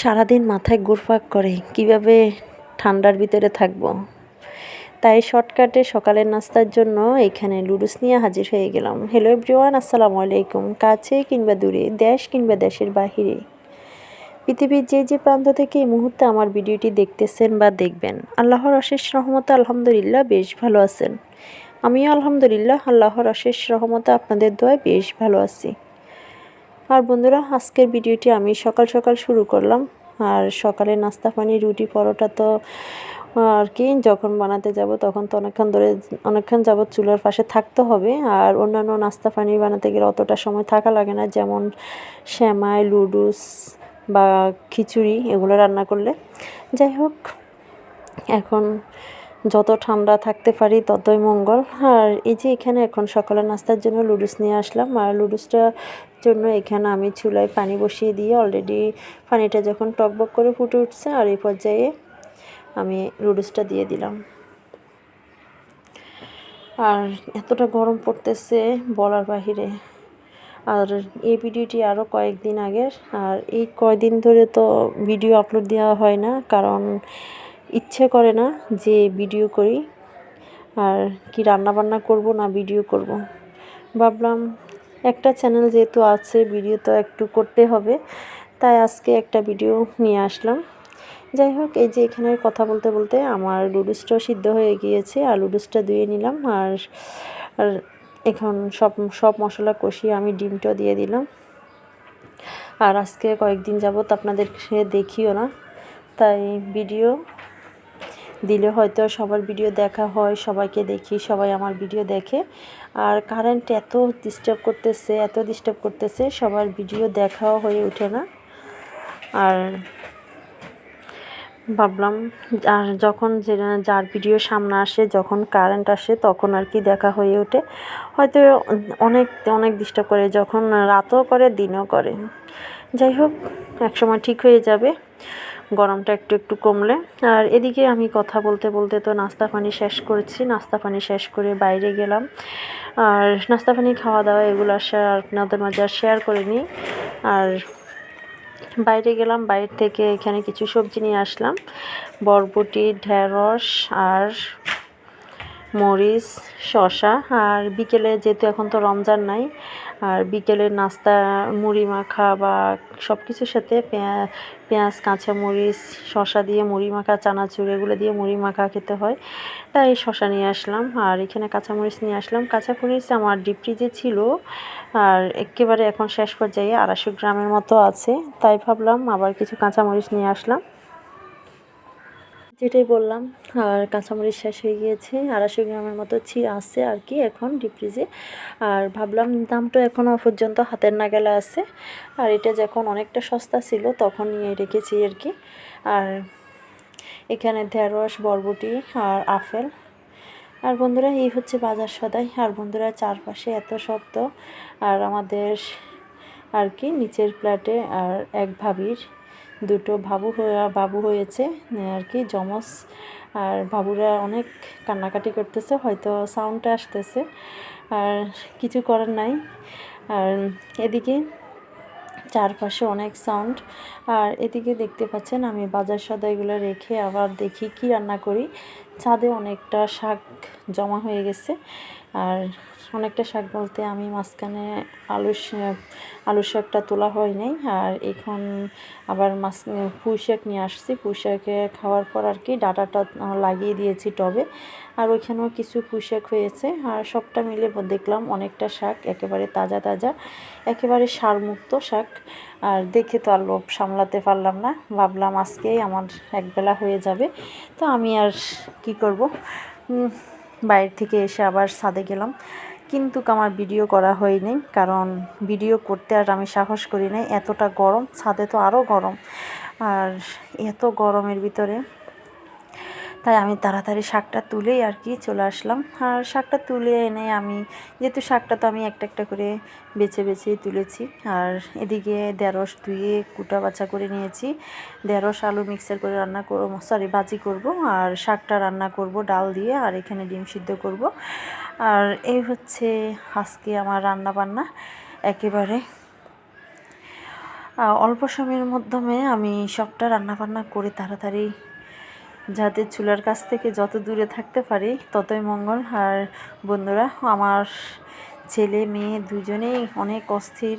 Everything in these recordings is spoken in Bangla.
সারাদিন মাথায় ঘুরপাক করে, কীভাবে ঠান্ডার ভিতরে থাকব? তাই শর্টকাটে সকালের নাস্তার জন্য এখানে লুডুস নিয়ে হাজির হয়ে গেলাম। হ্যালো এভরিওয়ান আসসালামু আলাইকুম। কাছে কিংবা দূরে, দেশ কিংবা দেশের বাহিরে। পৃথিবীর যে যে প্রান্ত থেকে এই মুহূর্তে আমার ভিডিওটি দেখতেছেন বা দেখবেন, আল্লাহর অশেষ রহমতে আলহামদুলিল্লাহ বেশ ভালো আছেন। আমিও আলহামদুলিল্লাহ আল্লাহর অশেষ রহমতে আপনাদের দোয়ায় বেশ ভালো আছি। আর বন্ধুরা, আজকের ভিডিওটি আমি সকাল সকাল শুরু করলাম। আর সকালে নাস্তা, পানি, রুটি, পরোটা তো, আর কি, যখন বানাতে যাব তখন তো অনেকক্ষণ ধরে, অনেকক্ষণ যাবৎ চুলার পাশে থাকতে হবে। আর অন্যান্য নাস্তা, পানি বানাতে গেলে অতটা সময় থাকা লাগে না, যেমন শ্যামাই লুডুস বা খিচুড়ি, এগুলো রান্না করলে। যাই হোক, এখন যত ঠান্ডা থাকতে পারি ততই মঙ্গল। আর এই যে এখানে এখন সকালে নাস্তার জন্য লুডুস নিয়ে আসলাম। আর লুডুসটা জন্য এখানে আমি চুলায় পানি বসিয়ে দিয়ে অলরেডি পানিটা যখন টকবক করে ফুটে উঠছে, আর এই পর্যায়ে আমি লুডুসটা দিয়ে দিলাম। আর এতটা গরম পড়তেছে বলার বাহিরে। আর এই ভিডিওটি আরও কয়েকদিন আগের। আর এই কয়দিন ধরে তো ভিডিও আপলোড দেওয়া হয় না, কারণ ইচ্ছে করে না যে ভিডিও করি আর কি রান্না বান্না করব না ভিডিও করব। ভাবলাম একটা চ্যানেল যেহেতু আছে, ভিডিও তো একটু করতে হবে, তাই আজকে একটা ভিডিও নিয়ে আসলাম। যাই হোক, এই যে এখানে কথা বলতে বলতে আমার লুডুসটাও সিদ্ধ হয়ে গিয়েছে, আর লুডুসটা ধুয়ে নিলাম, আর আর এখন সব সব মশলা কষিয়ে আমি ডিমটাও দিয়ে দিলাম। আর আজকে কয়েকদিন যাবত আপনাদের সে দেখিও না, তাই ভিডিও দিলে হয়তো সবার ভিডিও দেখা হয়, সবাইকে দেখি, সবাই আমার ভিডিও দেখে। আর কারেন্ট এত ডিস্টার্ব করতেছে, এত ডিস্টার্ব করতেছে, সবার ভিডিও দেখাও হয়ে ওঠে না। আর ভাবলাম, আর যখন যে যার ভিডিও সামনে আসে, যখন কারেন্ট আসে, তখন আর কি দেখা হয়ে ওঠে। হয়তো অনেক অনেক ডিস্টার্ব করে, যখন রাতও করে, দিনও করে। যাই হোক, একসময় ঠিক হয়ে যাবে। গরমটা একটু একটু কমলে। আর এদিকে আমি কথা বলতে বলতে তো নাস্তা পানি শেষ করেছি। নাস্তা পানি শেষ করে বাইরে গেলাম। আর নাস্তা পানি খাওয়া দাওয়া এগুলো আর আপনাদের মাঝে আর শেয়ার করে নিই আর বাইরে গেলাম, বাইরে থেকে এখানে কিছু সবজি নিয়ে আসলাম। বরবটি, ঢেঁড়স আর মরিচ শশা আর বিকেলে যেহেতু এখন তো রমজান নাই, আর বিকেলের নাস্তা, মুড়ি মাখা বা সব কিছুর সাথে পেঁয়াজ কাঁচামরিচ শশা দিয়ে মুড়ি মাখা, চানাচুর এগুলো দিয়ে মুড়ি মাখা খেতে হয়। তাই শশা নিয়ে আসলাম আর এখানে কাঁচামরিচ নিয়ে আসলাম। কাঁচামরিচ আমার ডিপ ফ্রিজে ছিল আর একেবারে এখন শেষ পর্যায়ে আড়াইশো গ্রামের মতো আছে। তাই ভাবলাম আবার কিছু কাঁচামরিচ নিয়ে আসলাম। যেটাই বললাম, আর কাঁচামরিচ শেষ হয়ে গিয়েছে, আড়াইশো গ্রামের মতো ছি আছে আর কি এখন ডিপ ফ্রিজে আর ভাবলাম দামটা এখনও পর্যন্ত হাতের নাগালে আছে। আর এটা যখন অনেকটা সস্তা ছিল তখন নিয়ে রেখেছি আর কি। আর এখানে ঢেঁড়স, বরবটি আর আপেল। আর বন্ধুরা, এই হচ্ছে বাজার সদাই। আর বন্ধুরা, চারপাশে এত শব্দ আর আমাদের আর কি নিচের ফ্ল্যাটে আর এক ভাবির দুটো বাবু বাবু হয়েছে আর কি জমস আর বাবুরা অনেক কান্নাকাটি করতেছে, হয়তো সাউন্ডটা আসতেছে, আর কিছু করার নাই। আর এদিকে চারপাশে অনেক সাউন্ড আর এদিকে দেখতে পাচ্ছেন, আমি বাজার সদাইগুলো রেখে আবার দেখি কি রান্না করি। ছাদে অনেকটা শাক জমা হয়ে গেছে। আর অনেকটা শাক বলতে আমি মাঝখানে আলু আলু শাকটা তোলা হয় নাই। আর এখন আবার মাছ পুঁই শাক নিয়ে আসছি। পুঁই শাকে খাওয়ার পর আর কি ডাটাটা লাগিয়ে দিয়েছি টবে। আর ওইখানেও কিছু পুঁই শাক হয়েছে। আর সবটা মিলে দেখলাম অনেকটা শাক একেবারে তাজা তাজা, একেবারে সারমুক্ত শাক। আর দেখে তো আর লোভ সামলাতে পারলাম না। ভাবলাম আজকেই আমার একবেলা হয়ে যাবে। তো আমি আর কি করব? বাইরে থেকে এসে আবার ছাদে গেলাম। কিন্তু আমার ভিডিও করা হয়নি, কারণ ভিডিও করতে আর আমি সাহস করি নাই। এতটা গরম, ছাদে তো আরও গরম। আর এত গরমের ভিতরে তাই আমি তাড়াতাড়ি শাকটা তুলেই আর কি চলে আসলাম। আর শাকটা তুলে এনে আমি, যেহেতু শাকটা তো আমি একটা একটা করে বেছে বেছে তুলেছি, আর এদিকে ঢেঁড়স ধুয়ে কুটা বাছা করে নিয়েছি। ঢেঁড়স, আলু মিক্সার করে রান্না করব সরি ভাজি করব, আর শাকটা রান্না করব ডাল দিয়ে, আর এখানে ডিম সিদ্ধ করব। আর এই হচ্ছে আজকে আমার রান্না বান্না, একেবারে। অল্প সময়ের মাধ্যমে আমি সবটা রান্নাবান্না করে তাড়াতাড়ি যাতে চুলার কাছ থেকে যত দূরে থাকতে পারি, ততই মঙ্গল। আর বন্ধুরা, আমার ছেলে, মেয়ে দুজনেই অনেক অস্থির।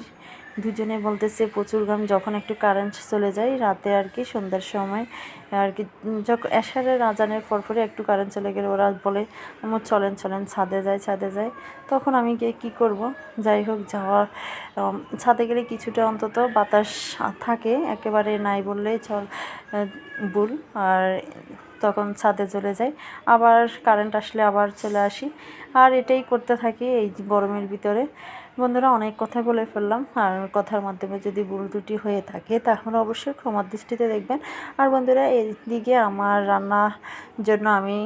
দুজনে বলতেছে, প্রচুর গাম যখন একটু কারেন্ট চলে যায়, রাতে আর কি সন্ধ্যার সময়, আর কি যখন এশারের আজানের পরপরে একটু কারেন্ট চলে গেলে ওরা বলে আমার চলেন চলেন, ছাদে যায় ছাদে যায় তখন আমি গিয়ে কী করব? যাই হোক যাওয়ার ছাদে গেলে কিছুটা অন্তত বাতাস থাকে, একেবারে নাই বললেই চল ভুল। আর তখন ছাদে চলে যাই। আবার কারেন্ট আসলে আবার চলে আসি। আর এটাই করতে থাকি এই গরমের ভিতরে। বন্ধুরা অনেক কথা বলে ফেললাম। আর কথার মাধ্যমে যদি ভুল ত্রুটি হয়ে থাকে তাহলে অবশ্যই ক্ষমার দৃষ্টিতে দেখবেন। আর বন্ধুরা এইদিকে আমার রান্নার জন্য আমি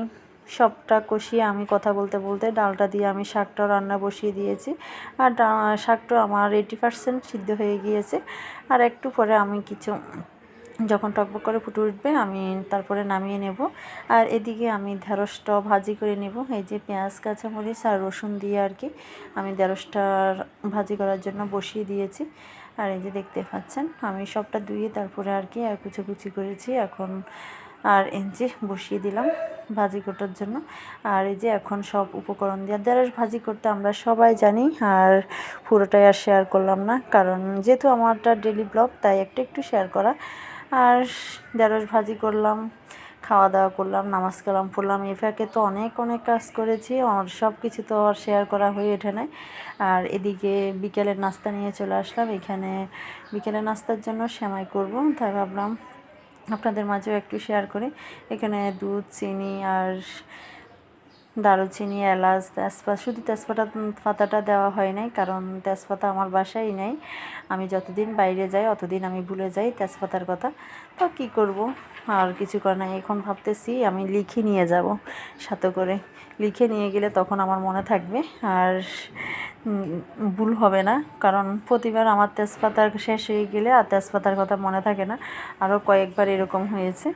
সবটা কষিয়ে আমি কথা বলতে বলতে ডালটা দিয়ে আমি শাকটা রান্না বসিয়ে দিয়েছি। আর শাকটা আমার এইটি পার্সেন্ট সিদ্ধ হয়ে গিয়েছে। আর একটু পরে আমি কিছু যখন টকবক করে ফুটে উঠবে, আমি তারপরে নামিয়ে নেব। আর এদিকে আমি ঢেঁড়সটা ভাজি করে নেব। এই যে পেঁয়াজ, কাঁচামরিচ আর রসুন দিয়ে আর কি আমি ঢেঁড়সটা ভাজি করার জন্য বসিয়ে দিয়েছি। আর এই যে দেখতে পাচ্ছেন, আমি সবটা ধুয়ে তারপরে আর কি আর কুচি কুচি করেছি। এখন আর এই বসিয়ে দিলাম ভাজি করার জন্য। আর এই যে এখন সব উপকরণ দিয়ে ঢেঁড়স ভাজি করতে আমরা সবাই জানি, আর পুরোটাই আর শেয়ার করলাম না। কারণ যেহেতু আমারটা ডেলি ব্লগ তাই একটু একটু শেয়ার করা। আর ঢেঁড়স ভাজি করলাম, খাওয়া দাওয়া করলাম, নামাজ কালাম পড়লাম। এ ফাঁকে তো অনেক অনেক কাজ করেছি আর সব কিছু তো আর শেয়ার করা হয়ে ওঠে নাই। আর এদিকে বিকেলের নাস্তা নিয়ে চলে আসলাম। এখানে বিকেলের নাস্তার জন্য সেমাই করব, তাই ভাবলাম আপনাদের মাঝেও একটু শেয়ার করি। এখানে দুধ, চিনি আর দারুচিনি, এলাচ, তেজপাতা, শুধু তেজপাতা পাতাটা দেওয়া হয় নাই, কারণ তেজপাতা আমার বাসায় নেই। আমি যতদিন বাইরে যাই, অতদিন আমি ভুলে যাই তেজপাতার কথা। তো কী করব? আর কিছু করে নাই। এখন ভাবতেছি আমি লিখে নিয়ে যাব, সাথে করে। লিখে নিয়ে গেলে তখন আমার মনে থাকবে। আর ভুল হবে না, কারণ প্রতিবার আমার তেজপাতার শেষ হয়ে গেলে আর তেজপাতার কথা মনে থাকে না। আরও কয়েকবার এরকম হয়েছে।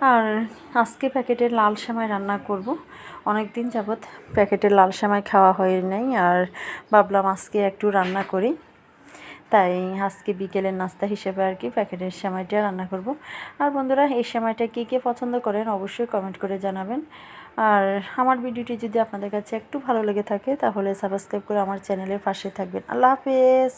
আর আজকে প্যাকেটের লাল সেমাই রান্না করব। অনেক দিন যাবৎ প্যাকেটের লাল সেমাই খাওয়া হয় নাই আর ভাবলাম আজকে একটু রান্না করি। তাই আজকে বিকেলের নাস্তা হিসেবে আর কি প্যাকেটের সেমাইটা রান্না করব। আর বন্ধুরা, এই সেমাইটা কী কে পছন্দ করেন অবশ্যই কমেন্ট করে জানাবেন। আর আমার ভিডিওটি যদি আপনাদের কাছে একটু ভালো লেগে থাকে, তাহলে সাবস্ক্রাইব করে আমার চ্যানেলের পাশে থাকবেন। আল্লাহ হাফেজ!